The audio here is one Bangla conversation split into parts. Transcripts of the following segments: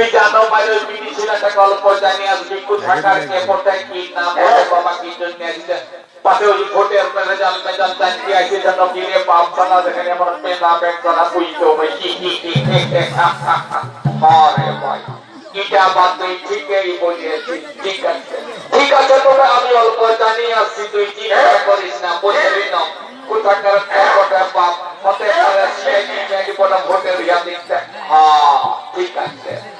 তুই জানো বাইরে বিড়ি ছেলেটা গল্প জানি আজ বিকু থাকার কে পড়তে কি নাম বলে বাবা কি জন্য আসছে? পাশে ওই ভোটের মেজাল মেজাল জানতে আসছে যেন কি বাপ সালা দেখেন আমার পেনা ব্যাগ করা বুঝতে হবে আরে ভাই এটা বাদ তুই ঠিকই বুঝিয়েছিস ঠিক আছে। ঠিক আছে তবে আমি অল্প জানি আসছি তুই চিন্তা করিস না বুঝলি না। কোথাকার কোথাকার বাপ হতে পারে ভোটের ইয়া দিচ্ছে হ্যাঁ ঠিক আছে।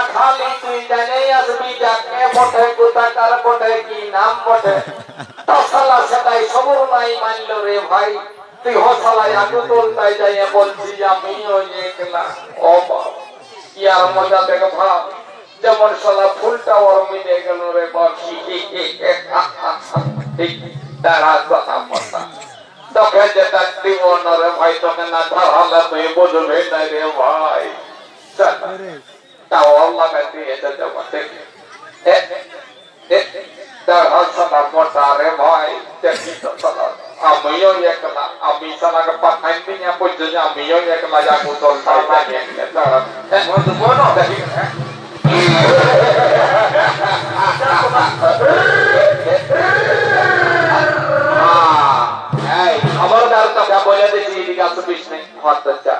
পাঠালি তুই জানে আসবি যাকে বটে, কোথাকার বটে, কি নাম বটে? তো সেটাই সবর নাই মানলো রে ভাই। তুই হসালাই আগু তোলতাই যাই বলছি আমি ওই একলা। ও বাবা ইয়ার মজা দেখে ভাব যেমন শালা ফুলটা ওর মিলে গেল রে বাকি তারা কথা কথা তোকে যেটা দিব না রে ভাই, তোকে না ধরালে তুই বুঝবে না রে ভাই। চল তাও আল্লাহ দিয়ে যেতে পারে এ এ তার হাসানা মোটা রে ভাই দেখি তো চলো আমিও একলা আমি সালাকে পাঠাই দিই বুঝছ যে আমিও একলা যাব তোর সামনে তারা বন্ধু বলো দেখি এই খবরদার তোকে বলে দিছি এদিকে আসবিস নাই হত যা যা আমি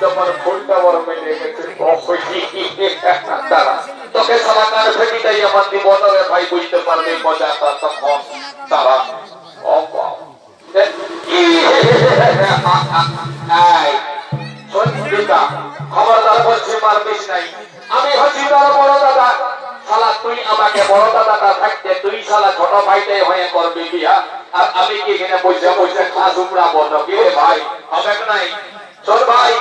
যখন ফুলটা বড় গেছে। তারা তোকে সমাকার ফেটিটাই আমার জীবন রে ভাই বুঝতে পারবে মজাটা তখন। তারা আমি তুই আমাকে বড় হয়ে করবি বিয়া আর আমি কি এখানে বসে বসে খাস উপড়া বন্ধ কি ভাই, হবে নাই? শোন ভাই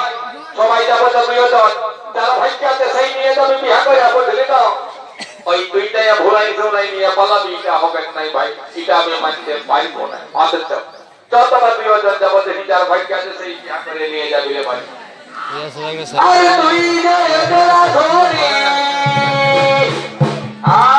সবাই যাব তো চল যার ভাইকে আছে সেই নিয়ে যাবি বিয়া করে বুঝলি তো ওই দুইটাই ভুলাই ভুলাই নিয়ে পালাবি এটা হবে নাই ভাই এটা আমি মানতে পারব না অথচ যত বার তুইও যাব দেখি যার ভাইকে আছে সেই বিয়া করে নিয়ে যাবি রে ভাই। আরে তুই যে একলা ধরি আর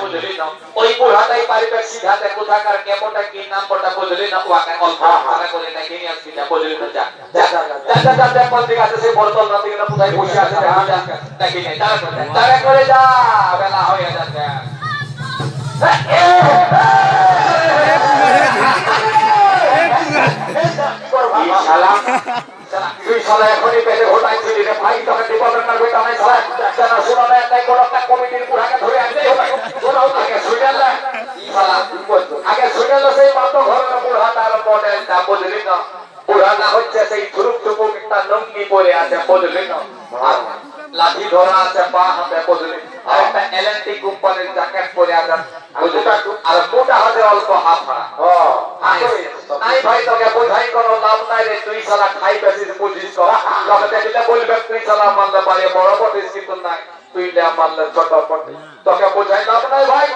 বুঝলি না ওই বুড়াটাই পারিবে সিধাতে কোথাকার কেমনটা কি নামটা বুঝলি না ওকে অল্প ভাড়া করে নাকি নিয়ে আসবি না বুঝলি না যা যা যা যা দেখ কোন দিকে আছে সেই বর্তল না দিকে না কোথায় বসে আছে দেখা যা নাকি নাই তারা করে তারা করে যা বেলা হয়ে যাচ্ছে শালা তুই শালা এখনই পেটে ঘটাই দিলি রে ভাই তোকে দিব না কারবে কামাই শালা জানা শোনা শুনে না সেই মাত্র ঘরের বুড়া তার মডেলটা বুঝলি না বুড়া না হচ্ছে সেই থুরুক থুকুক একটা লঙ্গি পরে আছে বুঝলি না লাঠি ধরা আছে পা হাতে বুঝলি আর একটা এলএনটি কোম্পানির জ্যাকেট পরে আছে। আর মোটা হাতে অল্প পা নাই ভাই তোকে বোঝাই কোনো লাভ নাই রে। তুই সালা খাই বেশিস বুঝিস তো দেখলে বলবে তুই সালা মানলে পারে বড় পটিস কিন্তু নাই। তুই মানলে ছোট পটি তোকে বোঝাই লাভ নাই ভাই।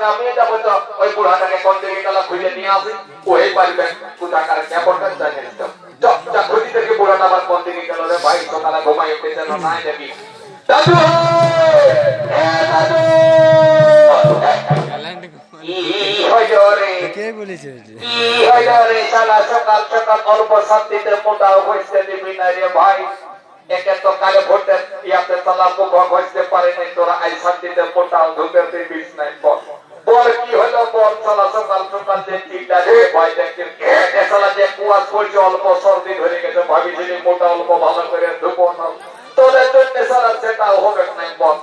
তোর আমি যাব তো ওই বুড়াটাকে কোন দিকে গেলা খুঁজে নিয়ে আসি? ওই পারবে। কোথাকার কেমনটা জানিয়ে দিতে যা খুঁজি দেখি বুড়াটা আবার কোন দিকে গেল রে ভাই সকালে ঘুমাই উঠেছে না নাই দেখি। দাদু! এ দাদু! কি বলেছে সকাল সকাল অল্প শান্তিতে মোটা দিবি না রে ভাই। একে তো কালে ভোটে ইয়াতে শালা মুখ হইতে পারে নাই তোরা আই শান্তিতে মোটা ঢুকে দিবিস কুয়াশ অল্প সর্দি ধরে গেছে ভাবিছিলি মোটা অল্প ভালো করে ঢুকো না। তোদের জন্য সারা সেটাও হবে নাই বল।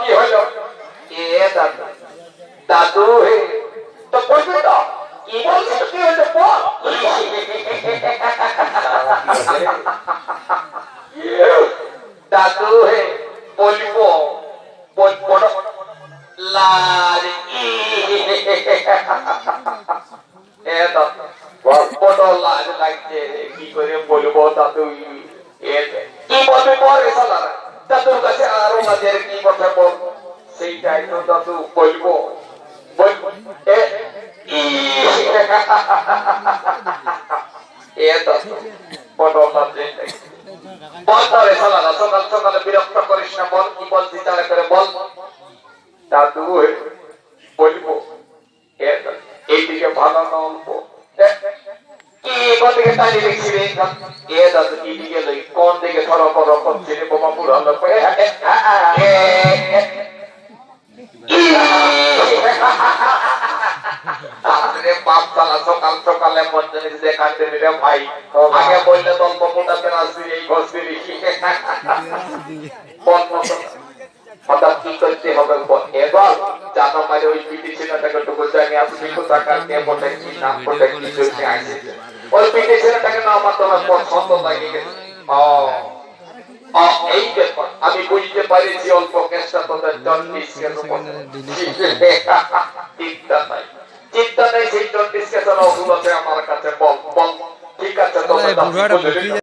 কি হলো? এ দাদা, দাদু হে। তো বলবি তো, কি বলছিস? কি হয়েছে বল দাদু হে বলব বলব না। লাল ই এ দাদু বড় লাল লাগছে রে, কি করে বলব সেইটাই তো দাদু বলব। এ দাদু বড় লাল লাগছে বল তাহলে শালা সকাল সকালে বিরক্ত করিস না বল কি বল বিচারে করে বল দাদু হে, বলব এ দাদু, এইদিকে ভালো না অল্প এ, কি কোন দিকে টানি দেখছি কোন হঠাৎ কি হবে? এবার জানো মানে ওই পিটি ছেলেটাকে টুকু জানি আপনি কোথাকার, কে বটে, কি না বটে কি চলছে আছে ছেলেটাকে না আমার তোমার পছন্দ লাগে গেছে। ও। ও, এই ব্যাপার আমি বুঝতে পারিছি অল্প তোদের চিন্তা নাই। চিন্তা নেই সেই জন্ডিসকে ওগুলোতে আমার কাছে বল বল। ঠিক আছে